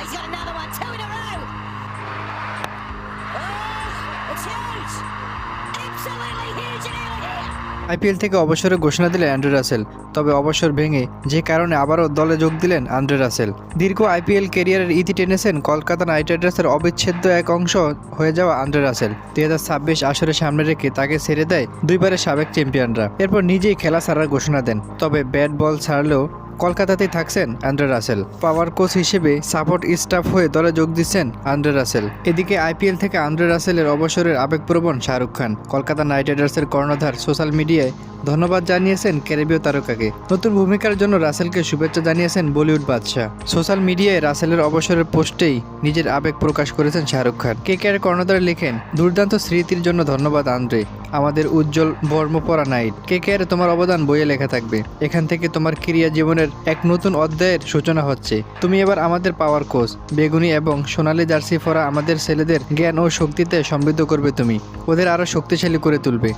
he's got another one, two in a row. Oh, it's huge. IPL থেকে অবসরের ঘোষণা দিলেন অ্যান্ড্রে রাসেল তবে অবসর ভেঙে যে কারণে আবারও দলে যোগ দিলেন আন্দ্রে রাসেল দীর্ঘ আইপিএল ক্যারিয়ারের ইতি টেনেছেন কলকাতা নাইট রাইডার্সের অবিচ্ছেদ্য এক অংশ হয়ে যাওয়া আন্দ্রে রাসেল দুই হাজার ছাব্বিশ আসরের সামনে রেখে তাকে ছেড়ে দেয় দুইবারের সাবেক চ্যাম্পিয়নরা এরপর নিজেই খেলা ছাড়ার ঘোষণা দেন তবে ব্যাট বল ছাড়লেও কলকাতাতেই থাকছেন আন্দ্রে রাসেল। পাওয়ার কোচ হিসেবে সাপোর্ট স্টাফ হয়ে দলে যোগ দিচ্ছেন আন্দ্রে রাসেল। এদিকে আইপিএল থেকে আন্দ্রে রাসেলের অবসরের আবেগপ্রবণ শাহরুখ খান। কলকাতা নাইট রাইডার্সের কর্ণধার সোশ্যাল মিডিয়ায় ধন্যবাদ জানিয়েছেন ক্যারিবীয় তারকাকে। নতুন ভূমিকার জন্য রাসেলকে শুভেচ্ছা জানিয়েছেন বলিউড বাদশাহ। সোশ্যাল মিডিয়ায় রাসেলের অবসরের পোস্টেই নিজের আবেগ প্রকাশ করেছেন শাহরুখ খান। কে কে কর্ণধার লেখেন, দুর্দান্ত স্মৃতির জন্য ধন্যবাদ আন্দ্রে আমাদের উজ্জ্বল বর্মপরা নাইট। কে কে তোমার অবদান বইয়ে লেখা থাকবে? এখান থেকে তোমার ক্রিয়া জীবনের এক নতুন অধ্যায়ের সূচনা হচ্ছে। তুমি এবার আমাদের পাওয়ার কোচ বেগুনি এবং সোনালি জার্সি ফরা আমাদের ছেলেদের জ্ঞান ও শক্তিতে সমৃদ্ধ করবে তুমি। ওদের আরও শক্তিশালী করে তুলবে।